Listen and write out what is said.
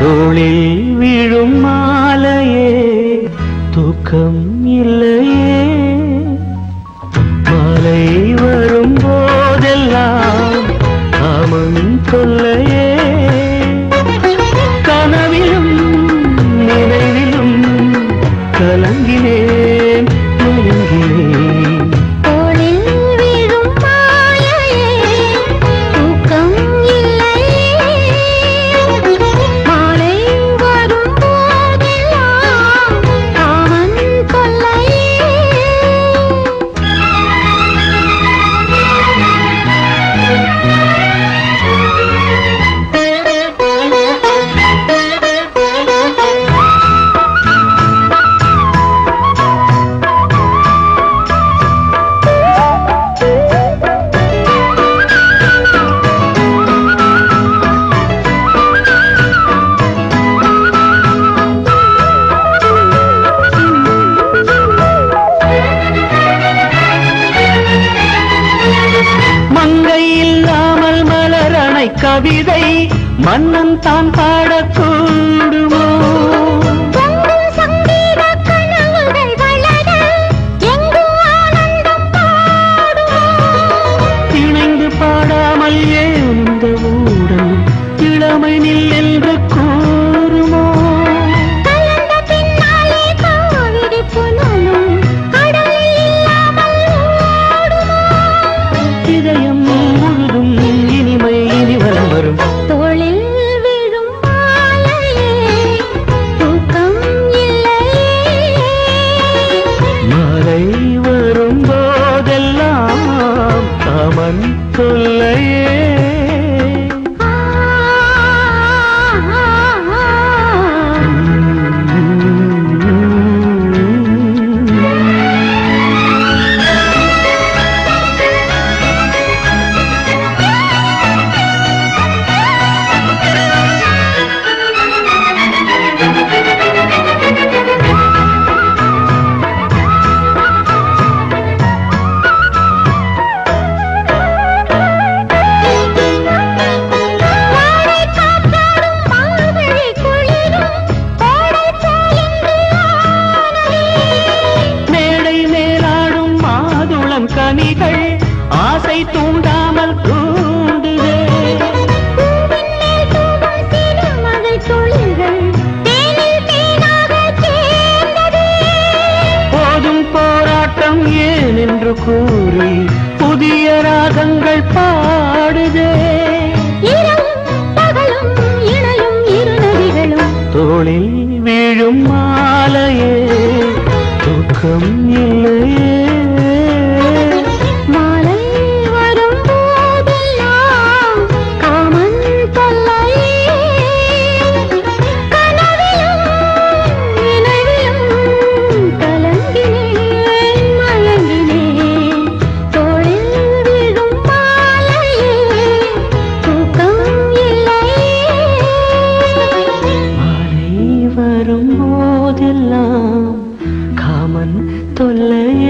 തോളിൽ വീഴും മാലയെ ദുഃഖം மங்கை இல்லாமல் மலரணை கவிதை மன்னன் தான் பாடக்கூடுமோ? இணைந்து பாடாமல் ஏன் இந்த ஊடம் இளமை நில் என்று one. புதிய ராகங்கள் பாடுதே. தோளில் வீழும் மாலையே தூக்கம் ஏ lam tôi lấy